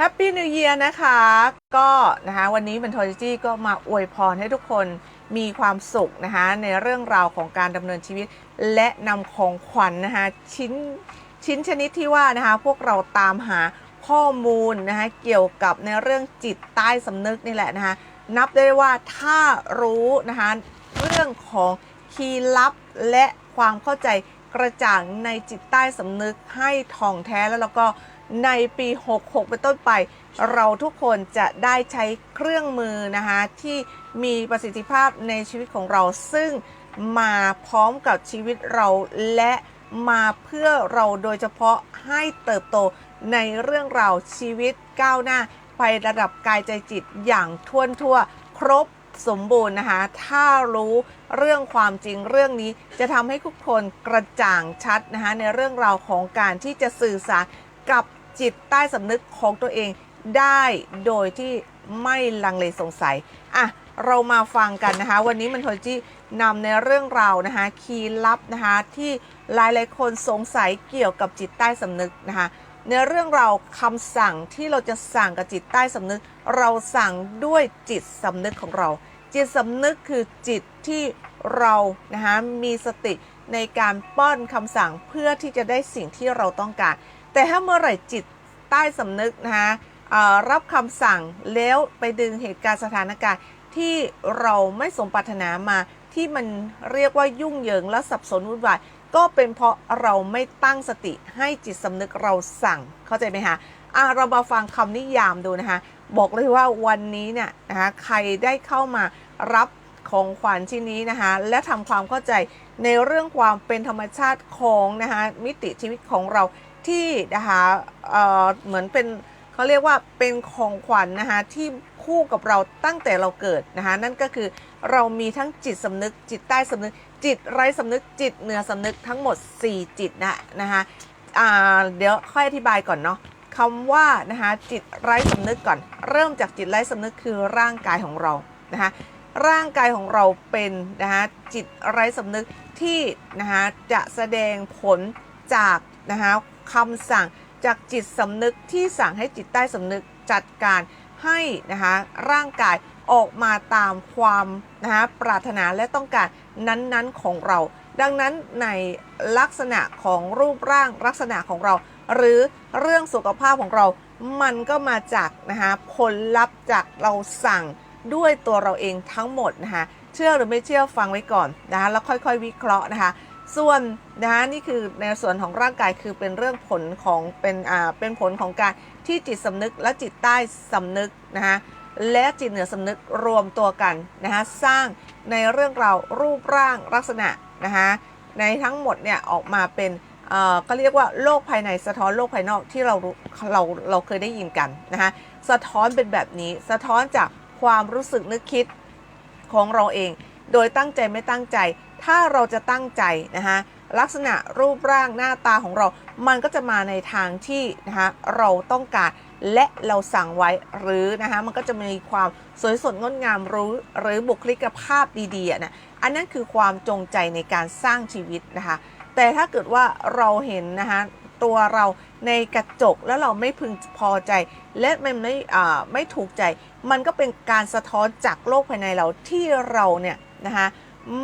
แฮปปี้นิวเยียร์นะคะ ก็นะคะวันนี้เป็นทอร์จี้ก็มาอวยพรให้ทุกคนมีความสุขนะคะในเรื่องราวของการดำเนินชีวิต และนำของขวัญนะคะชิ้นชิ้นชนิดที่ว่านะคะพวกเราตามหาข้อมูลนะคะเกี่ยวกับในเรื่องจิตใต้สำนึกนี่แหละนะคะนับได้ว่าถ้ารู้นะคะเรื่องของคีย์ลับและความเข้าใจ กระจ่างในจิตใต้สำนึกให้ท่องแท้แล้วแล้วก็ในปี 66 เป็นต้นไป เราทุกคนจะได้ใช้เครื่องมือนะคะที่มีประสิทธิภาพในชีวิตของเราซึ่งมาพร้อมกับชีวิตเราและมาเพื่อเราโดยเฉพาะให้เติบโตในเรื่องราวชีวิตก้าวหน้า ไประดับกายใจจิตอย่างท่วนทั่ว ครบสมบูรณ์นะคะ ถ้ารู้ เรื่องความจริงเรื่องนี้จะทำให้ทุกคนกระจ่างชัดนะคะในเรื่องราวของการที่จะสื่อสารกับจิตใต้สำนึกของตัวเองได้โดยที่ไม่ลังเลสงสัยอะเรามาฟังกันนะคะ วันนี้มันโทจินำในเรื่องราวนะคะคีย์ลับนะคะที่หลายๆคนสงสัยเกี่ยวกับจิตใต้สำนึกนะคะในเรื่องราวคำสั่งที่เราจะสั่งกับจิตใต้สำนึก เราสั่งด้วยจิตสำนึกของเรา จิตสำนึกคือจิตที่เรานะคะมีสติในการป้อนคำสั่งเพื่อที่จะได้สิ่งที่เราต้องการ แต่ถ้าเมื่อไหร่จิตใต้สำนึกนะคะรับคำสั่งแล้วไปดึงเหตุการณ์สถานการณ์ที่เราไม่สมปรารถนามาที่มันเรียกว่ายุ่งเหยิงและสับสนวุ่นวายก็เป็นเพราะเราไม่ตั้งสติให้จิตสำนึกเราสั่งเข้าใจไหมคะอะเรามาฟังคำนิยามดูนะคะ บอกเลยว่าวันนี้เนี่ยนะคะใครได้เข้ามารับของขวัญชิ้นนี้นะคะและทำความเข้าใจในเรื่องความเป็นธรรมชาติของนะคะมิติชีวิตของเราที่นะคะเออเหมือนเป็นเขาเรียกว่าเป็นของขวัญนะคะที่คู่กับเราตั้งแต่เราเกิดนะคะนั่นก็คือเรามีทั้งจิตสำนึก จิตใต้สำนึก จิตไร้สำนึก จิตเหนือสำนึกทั้งหมด 4 จิตนะนะคะอ่าเดี๋ยวค่อยอธิบายก่อนเนาะ คำว่านะคะจิตไร้สำนึกก่อน เริ่มจากจิตไร้สำนึกคือร่างกายของเรานะคะร่างกายของเราเป็นนะคะจิตไร้สำนึกที่นะคะจะแสดงผลจากนะคะคำสั่งจากจิตสำนึกที่สั่งให้จิตใต้สำนึกจัดการให้นะคะร่างกายออกมาตามความนะคะปรารถนาและต้องการนั้นๆของเรา ดังนั้นในลักษณะของรูปร่างลักษณะของเรา หรือเรื่องสุขภาพของเรา มันก็มาจากนะคะผลลัพธ์จากเราสั่งด้วยตัวเราเองทั้งหมดนะคะเชื่อหรือไม่เชื่อฟังไว้ก่อนนะคะแล้วค่อยๆ วิเคราะห์นะคะ ส่วนนะคะนี่คือในส่วนของร่างกายคือเป็นเรื่องผลของเป็นอ่าเป็นผลของการที่จิตสำนึกและจิตใต้สำนึกนะคะและจิตเหนือสำนึกรวมตัวกันนะคะสร้างในเรื่องราวรูปร่างลักษณะนะคะในทั้งหมดเนี่ยออกมาเป็น ก็เรียกว่าโลกภายในสะท้อนโลกภายนอกที่เราเราเราเคยได้ยินกันนะคะสะท้อนเป็นแบบนี้สะท้อนจากความรู้สึกนึกคิดของเราเอง โดยตั้งใจไม่ตั้งใจ ถ้าเราจะตั้งใจนะคะลักษณะรูปร่างหน้าตาของเรา มันก็จะมาในทางที่นะคะเราต้องการและเราสั่งไว้หรือนะคะมันก็จะมีความสวยสดงดงามรู้หรือบุคลิกภาพดีๆอะนะอันนั้นคือความจงใจในการสร้างชีวิตนะคะ แต่ถ้าเกิดว่าเราเห็นนะคะตัวเราในกระจกแล้วเราไม่พึงพอใจ และมันไม่อ่าไม่ถูกใจ มันก็เป็นการสะท้อนจากโลกภายในเราที่เราเนี่ยนะคะอื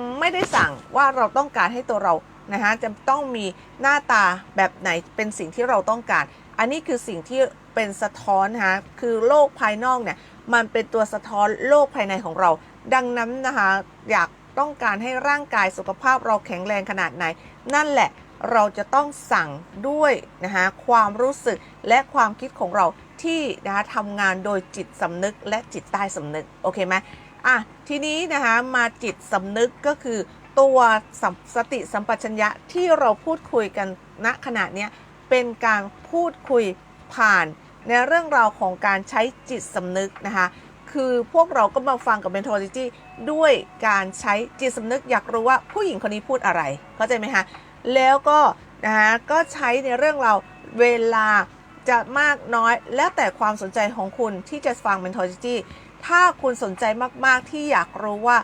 มไม่ได้สั่งว่าเราต้องการให้ตัวเรานะคะจะต้องมีหน้าตาแบบไหนเป็นสิ่งที่เราต้องการ อันนี้คือสิ่งที่เป็นสะท้อนนะคะคือโลกภายนอกเนี่ยมันเป็นตัวสะท้อนโลกภายในของเรา ดังนั้นนะคะอยาก ต้องการให้ร่างกายสุขภาพเราแข็งแรงขนาดไหน นั่นแหละเราจะต้องสั่งด้วยนะคะความรู้สึกและความคิดของเราที่นะคะทำงานโดยจิตสำนึกและจิตใต้สำนึกโอเคไหมอะทีนี้นะคะมาจิตสำนึกก็คือตัวสสติสัมปชัญญะที่เราพูดคุยกันณขณะนี้เป็นการพูดคุยผ่านในเรื่องราวของการใช้จิตสำนึกนะคะ คือพวกเราก็มาฟังกับ Mentology ด้วยการใช้จิตสำนึกอยากรู้ว่าผู้หญิงคนนี้พูดอะไร เข้าใจไหมคะ แล้วก็นะคะก็ใช้ในเรื่องเราเวลาจะมากน้อย แล้วแต่ความสนใจของคุณที่จะฟัง Mentology ถ้าคุณสนใจมาก ๆ ที่อยากรู้ว่า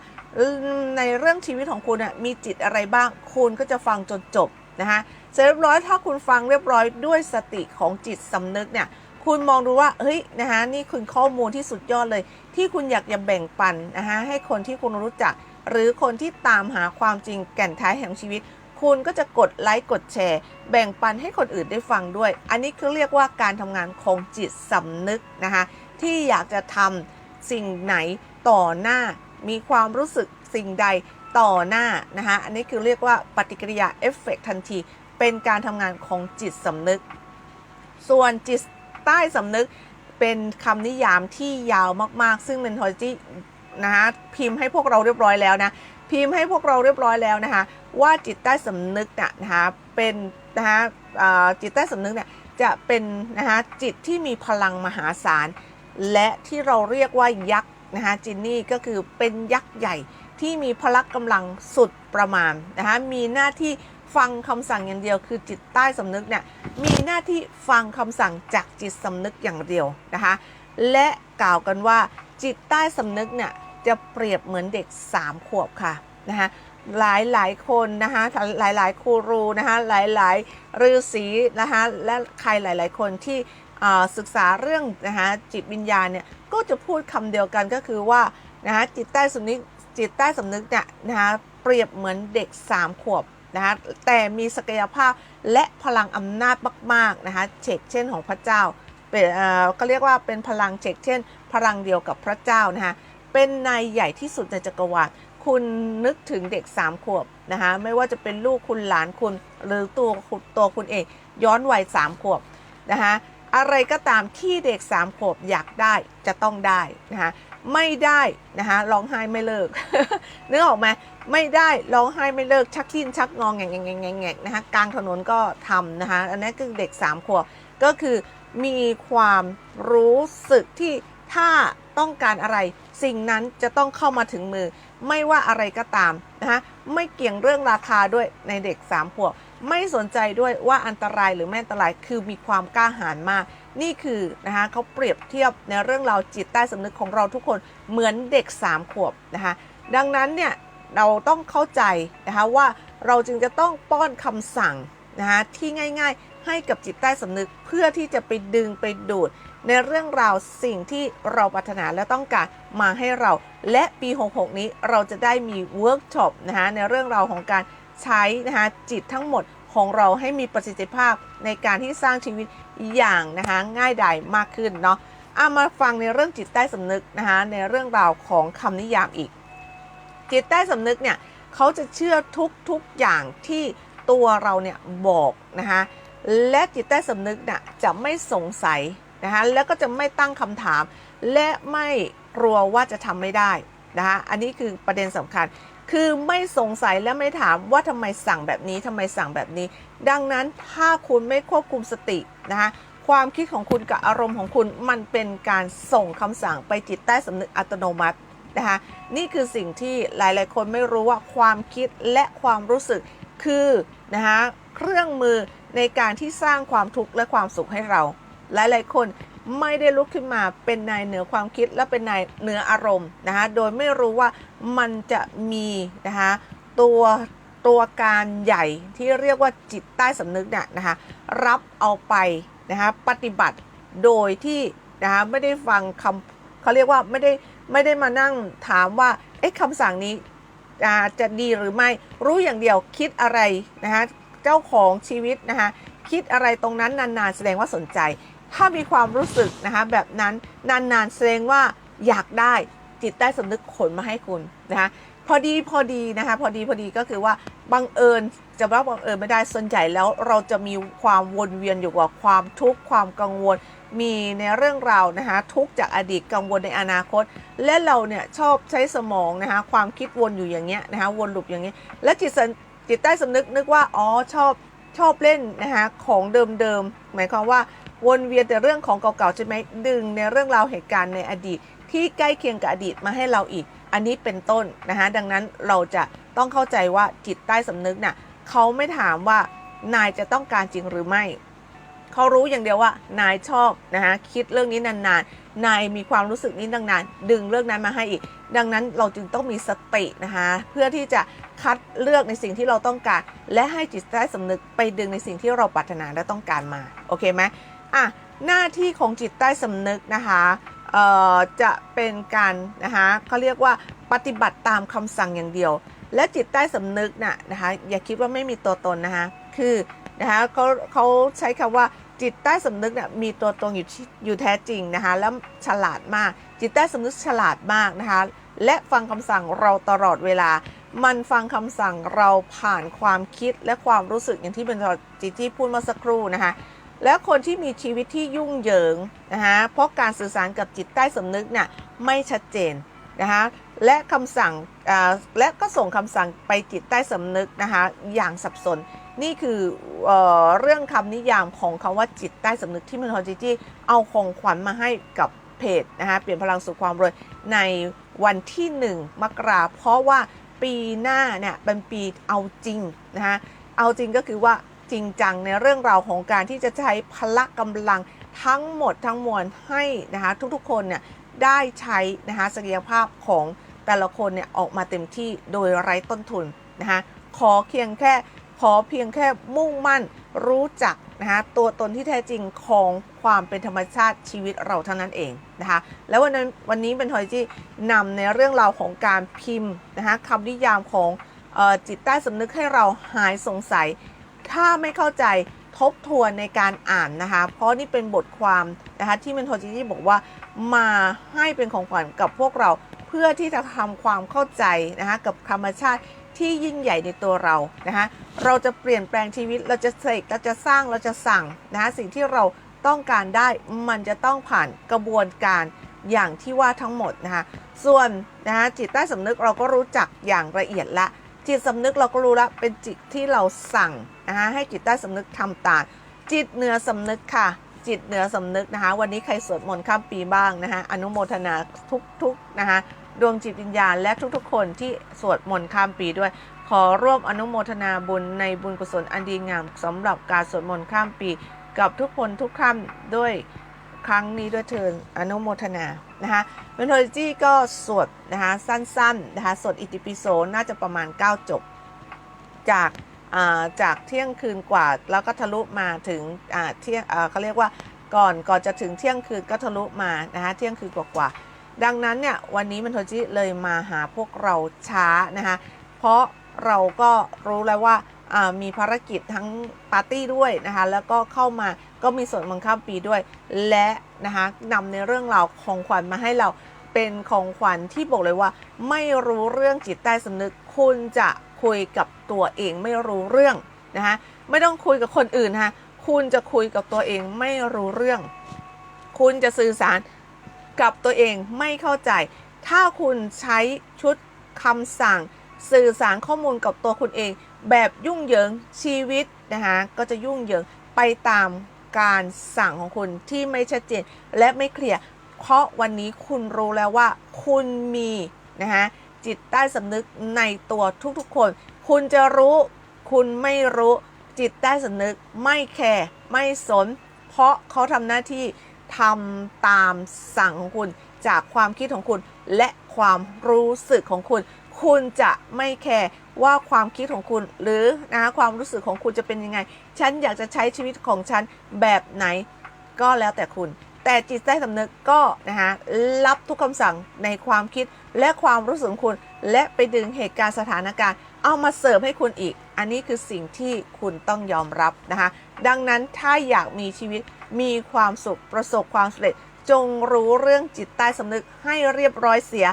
ในเรื่องชีวิตของคุณน่ะมีจิตอะไรบ้าง คุณก็จะฟังจนจบนะคะเสร็จเรียบร้อยถ้าคุณฟังเรียบร้อยด้วยสติของจิตสำนึกเนี่ย คุณมองดูว่าเฮ้ยนะคะนี่คุณข้อมูลที่สุดยอดเลย ที่คุณอยากจะแบ่งปันนะคะให้คนที่คุณรู้จัก หรือคนที่ตามหาความจริงแก่นแท้แห่งชีวิต คุณก็จะกดไลค์กดแชร์ แบ่งปันให้คนอื่นได้ฟังด้วย อันนี้คือเรียกว่าการทำงานของจิตสำนึกนะคะที่อยากจะทำสิ่งไหนต่อหน้า มีความรู้สึกสิ่งใดต่อหน้านะคะอันนี้คือเรียกว่าปฏิกิริยาเอฟเฟกทันที เป็นการทำงานของจิตสำนึก ส่วนจิต ใต้สำนึกเป็นคำนิยามที่ยาวมากๆ ซึ่ง Mentology นะคะพิมพ์ให้พวกเราเรียบร้อยแล้วนะพิมพ์ให้พวกเราเรียบร้อยแล้วนะคะว่าจิตใต้สำนึกเนี่ยนะคะเป็นนะคะจิตใต้สำนึกเนี่ยจะเป็นนะคะจิตที่มีพลังมหาศาล และที่เราเรียกว่ายักษ์นะคะจินนี่ก็คือเป็นยักษ์ใหญ่ที่มีพละกำลังสุดประมาณนะคะมีหน้าที่ ฟังคำสั่งอย่างเดียว คือจิตใต้สำนึกเนี่ยมีหน้าที่ฟังคำสั่งจากจิตสำนึกอย่างเดียวนะคะ และกล่าวกันว่าจิตใต้สำนึกเนี่ยจะเปรียบเหมือนเด็ก 3 ขวบค่ะนะคะหลายหลายคนนะคะหลายหลายครูรูนะคะหลายหลายฤาษีนะคะและใครหลาย ๆ คนที่ศึกษาเรื่องนะคะจิตวิญญาณเนี่ยก็จะพูดคำเดียวกันก็คือว่านะคะจิตใต้สำนึกจิตใต้สำนึกเนี่ยนะคะเปรียบเหมือนเด็ก 3 ขวบ นะคะแต่มีศักยภาพและพลังอำนาจมากๆนะคะเชกเช่นของพระเจ้าเป็นเอ่อก็เรียกว่าเป็นพลังเชกเช่น พลังเดียวกับพระเจ้านะคะเป็นนายใหญ่ที่สุดในจักรวาลคุณนึกถึงเด็ก3ขวบนะคะไม่ว่าจะเป็นลูกคุณหลานคุณหรือตัวตัวคุณเองย้อนวัย3ขวบนะคะอะไรก็ตามที่เด็ก3ขวบอยากได้จะต้องได้นะคะ ไม่ได้นะคะร้องไห้ไม่เลิกนึกออกไหมไม่ได้ร้องไห้ไม่เลิกชักดิ้นชักงองแงงแงงแงงแงงแงงนะคะกลางถนนก็ทำนะคะอันนี้คือเด็ก3ขวบก็คือมีความรู้สึกที่ถ้าต้องการอะไร สิ่งนั้นจะต้องเข้ามาถึงมือ ไม่ว่าอะไรก็ตามนะคะไม่เกี่ยงเรื่องราคาด้วยในเด็ก3ขวบไม่สนใจด้วยว่าอันตรายหรือไม่อันตรายคือมีความกล้าหาญมาก นี่คือนะคะเขาเปรียบเทียบในเรื่องราวจิตใต้สำนึกของเราทุกคนเหมือนเด็ก 3 ขวบนะคะดังนั้นเนี่ยเราต้องเข้าใจนะคะว่าเราจึงจะต้องป้อนคำสั่งนะคะที่ง่าย ๆ ให้กับจิตใต้สำนึกเพื่อที่จะไปดึงไปดูด ในเรื่องราวสิ่งที่เราปรารถนาและต้องการมาให้เรา และปี 66 นี้เราจะได้มีเวิร์กช็อปนะคะในเรื่องราวของการใช้นะคะจิตทั้งหมดของเราให้มีประสิทธิภาพในการที่สร้างชีวิตอย่างนะคะง่ายดายมากขึ้นเนาะเอามาฟังในเรื่องจิตใต้สำนึกนะคะในเรื่องราวของคำนิยามอีก จิตใต้สำนึกเนี่ยเขาจะเชื่อทุกทุกอย่างที่ตัวเราเนี่ยบอกนะคะและจิตใต้สำนึกเนี่ยจะไม่สงสัย นะคะแล้วก็จะไม่ตั้งคำถาม และไม่กลัวว่าจะทำไม่ได้นะคะอันนี้คือประเด็นสำคัญ คือไม่สงสัยและไม่ถามว่าทำไมสั่งแบบนี้ทำไมสั่งแบบนี้ ดังนั้นถ้าคุณไม่ควบคุมสตินะคะความคิดของคุณกับอารมณ์ของคุณมันเป็นการส่งคำสั่งไปจิตใต้สำนึกอัตโนมัตินะคะนี่คือสิ่งที่หลายๆ คนไม่รู้ว่าความคิดและความรู้สึกคือนะคะเครื่องมือในการที่สร้างความทุกข์และความสุขให้เรา หลายๆ คนไม่ได้ลุกขึ้นมาเป็นนายเหนือความคิดและเป็นนายเหนืออารมณ์นะคะโดยไม่รู้ว่ามันจะมีนะคะตัวตัวการใหญ่ที่เรียกว่าจิตใต้สำนึกเนี่ยนะคะรับเอาไปนะคะปฏิบัติโดยที่นะคะไม่ได้ฟังคำเขาเรียกว่าไม่ได้ไม่ได้มานั่งถามว่าเอ๊ะคำสั่งนี้จะดีหรือไม่รู้อย่างเดียวคิดอะไรนะคะเจ้าของชีวิตนะคะคิดอะไรตรงนั้นนานๆ แสดงว่าสนใจ ถ้ามีความรู้สึกนะคะแบบนั้นนานๆแสดงว่าอยากได้จิตใต้สำนึกขนมาให้คุณนะคะพอดีพอดีนะคะพอดีพอดีก็คือว่าบังเอิญจะว่าบังเอิญไม่ได้ส่วนใหญ่แล้วเราจะมีความวนเวียนอยู่กับความทุกข์ความกังวล มีในเรื่องราวนะคะทุกจากอดีตกังวลในอนาคต และเราเนี่ยชอบใช้สมองนะคะความคิดวนอยู่อย่างเงี้ยนะคะวนลูปอย่างเงี้ยและจิตสจิตใต้สำนึกนึกว่าอ๋อชอบชอบเล่นนะคะของเดิมๆหมายความว่า วนเวียนแต่เรื่องของเก่าๆใช่ไหมดึงในเรื่องราวเหตุการณ์ในอดีต ที่ใกล้เคียงกับอดีตมาให้เราอีก อันนี้เป็นต้นนะคะดังนั้นเราจะต้องเข้าใจว่าจิตใต้สำนึกน่ะเขาไม่ถามว่านายจะต้องการจริงหรือไม่ เขารู้อย่างเดียวว่า นายชอบนะคะคิดเรื่องนี้นานๆ นายมีความรู้สึกนี้นานๆดึงเรื่องนั้นมาให้อีก ดังนั้นเราจึงต้องมีสตินะคะเพื่อที่จะคัดเลือกในสิ่งที่เราต้องการ และให้จิตใต้สำนึกไปดึงในสิ่งที่เราปรารถนาและต้องการมา โอเคไหม อะหน้าที่ของจิตใต้สำนึกนะคะเอ่อจะเป็นการนะคะเขาเรียกว่าปฏิบัติตามคำสั่งอย่างเดียว และจิตใต้สำนึกน่ะนะคะอย่าคิดว่าไม่มีตัวตนนะคะคือนะคะเขาเขาใช้คำว่าจิตใต้สำนึกเนี่ยมีตัวตนอยู่อยู่แท้จริงนะคะแล้วฉลาดมาก จิตใต้สำนึกฉลาดมากนะคะและฟังคำสั่งเราตลอดเวลา มันฟังคำสั่งเราผ่านความคิดและความรู้สึกอย่างที่เป็นจิตที่พูดเมื่อสักครู่นะคะ และคนที่มีชีวิตที่ยุ่งเหยิงนะคะเพราะการสื่อสารกับจิตใต้สำนึกเนี่ยไม่ชัดเจนนะคะและคำสั่งและก็ส่งคำสั่งไปจิตใต้สำนึกนะคะอย่างสับสน นี่คือเออเรื่องคำนิยามของคำว่าจิตใต้สำนึกที่มันทอจิจี้เอาของขวัญมาให้กับเพจนะคะเปลี่ยนพลังสู่ความรวยในวันที่ 1 มกราเพราะว่าปีหน้าเนี่ยเป็นปีเอาจริงนะคะเอาจริงก็คือว่า จริงจังในเรื่องราวของการที่จะใช้พละกำลังทั้งหมดทั้งมวลให้นะคะทุกๆคนเนี่ยได้ใช้นะคะศักยภาพของแต่ละคนเนี่ยออกมาเต็มที่โดยไร้ต้นทุนนะคะขอเพียงแค่ขอเพียงแค่มุ่งมั่นรู้จักนะคะตัวตนที่แท้จริงของความเป็นธรรมชาติชีวิตเราเท่านั้นเองนะคะแล้ววันนั้นวันนี้เป็นทอยจี้นำในเรื่องราวของการพิมพ์นะคะคำนิยามของออจิตใต้สำนึกให้เราหายสงสัย ถ้าไม่เข้าใจทบทวนในการอ่านนะคะ เพราะนี่เป็นบทความนะคะที่เมนโทจิที่บอกว่ามาให้เป็นของขวัญกับพวกเราเพื่อที่จะทำความเข้าใจนะคะกับธรรมชาติที่ยิ่งใหญ่ในตัวเรานะคะเราจะเปลี่ยนแปลงชีวิตเราจะเสกเราจะสร้างเราจะสั่งนะคะสิ่งที่เราต้องการได้มันจะต้องผ่านกระบวนการอย่างที่ว่าทั้งหมดนะคะส่วนนะคะจิตใต้สำนึกเราก็รู้จักอย่างละเอียดละ จิตสำนึกเราก็รู้ล้วเป็นจิตที่เราสั่งนะคะให้จิตใต้สำนึกทำตามจิตเหนือสำนึกค่ะ จิตเหนือสำนึกนะคะ วันนี้ใครสวดมนต์ข้ามปีบ้างนะคะอนุโมทนาทุกๆนะคะดวงจิตวิญญาณและทุกๆ คนที่สวดมนต์ข้ามปีด้วย ขอร่วมอนุโมทนาบุญในบุญกุศลอันดีงามสำหรับการสวดมนต์ข้ามปี กับทุกคนทุกท่านด้วยครั้งนี้ด้วยเทินอนุโมทนา นะคะเมนโทจิจี้ก็สวดนะคะสั้นๆนะคะสวดอิติปิโสน่าจะประมาณ 9 จบ จากจากเที่ยงคืนกว่า แล้วก็ทะลุมาถึงเที่ยงเขาเรียกว่าก่อนก่อนจะถึงเที่ยงคืนก็ทะลุมานะคะเที่ยงคืนกว่าๆดังนั้นเนี่ยวันนี้มันโทจิเลยมาหาพวกเราช้านะคะเพราะเราก็รู้แล้วว่า มีภารกิจทั้งปาร์ตี้ด้วยนะคะ แล้วก็เข้ามาก็มีส่วนมังคับปีด้วย และนะคะนำในเรื่องราวของขวัญมาให้เราเป็นของขวัญที่บอกเลยว่า ไม่รู้เรื่องจิตใต้สำนึก คุณจะคุยกับตัวเองไม่รู้เรื่องนะคะไม่ต้องคุยกับคนอื่นนะคะคุณจะคุยกับตัวเองไม่รู้เรื่อง คุณจะสื่อสารกับตัวเองไม่เข้าใจ ถ้าคุณใช้ชุดคำสั่ง สื่อสารข้อมูลกับตัวคุณเอง แบบยุ่งเหยิงชีวิตนะคะก็จะยุ่งเหยิงไปตามการสั่งของคุณที่ไม่ชัดเจนและไม่เคลียร์เพราะวันนี้คุณรู้แล้วว่า คุณมีนะคะจิตใต้สำนึกในตัวทุกๆคน คุณจะรู้ คุณไม่รู้จิตใต้สำนึกไม่แคร์ไม่สน เพราะเขาทำหน้าที่ทำตามสั่งของคุณจากความคิดของคุณและความรู้สึกของคุณ คุณจะไม่แคร์ ว่าความคิดของคุณหรือนะคะความรู้สึกของคุณจะเป็นยังไง ฉันอยากจะใช้ชีวิตของฉันแบบไหนก็แล้วแต่คุณ แต่จิตใต้สำนึกก็นะคะรับทุกคำสั่งในความคิดและความรู้สึกของคุณ และไปดึงเหตุการณ์สถานการณ์ เอามาเสิร์ฟให้คุณอีก อันนี้คือสิ่งที่คุณต้องยอมรับนะคะดังนั้นถ้าอยากมีชีวิตมีความสุขประสบความสำเร็จจงรู้เรื่องจิตใต้สำนึกให้เรียบร้อยเสีย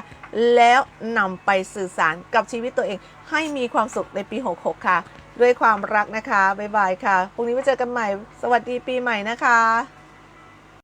แล้วนำไปสื่อสารกับชีวิตตัวเอง ให้มีความสุขในปี 66 ค่ะ ด้วยความรักนะคะ บ๊ายบายค่ะ พรุ่งนี้มาเจอกันใหม่ สวัสดีปีใหม่นะคะ